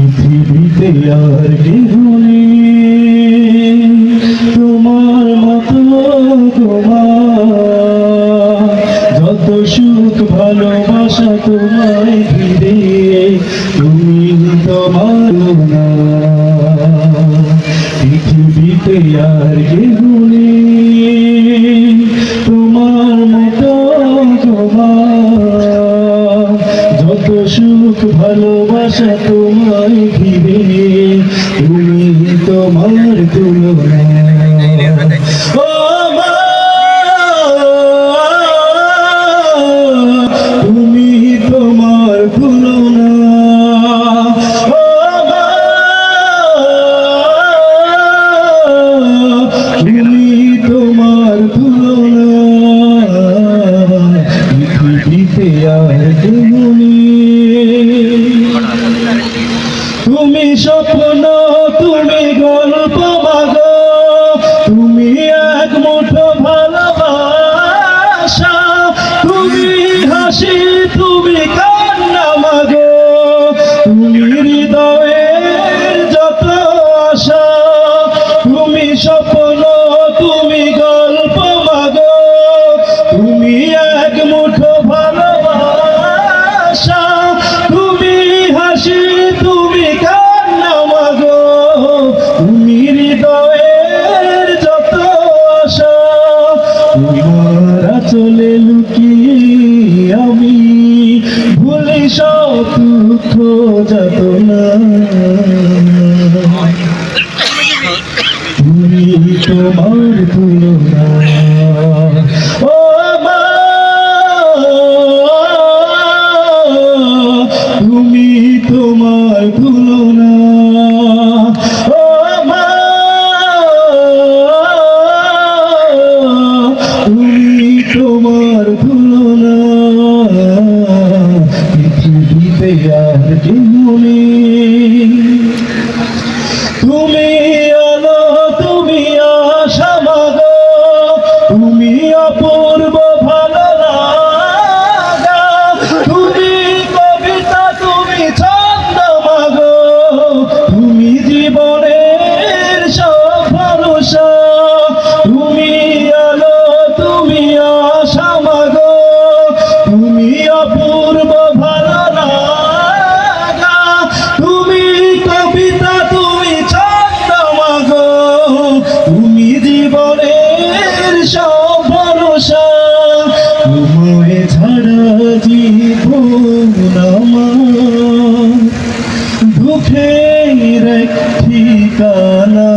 পৃথিবীতে আর কেহ তোমার মতো তোমার যত সুখ, ভালোবাসা তোমার ফিরে তুমি তোমার না পৃথিবীতে আর কেহ আশা তোমায় দিবে তুমি তোমার তুলনা show দুঃখ যাতনা তুমি তোমার তুলনা। পেয়ার জীবনী দুঃখের ঠিকানা।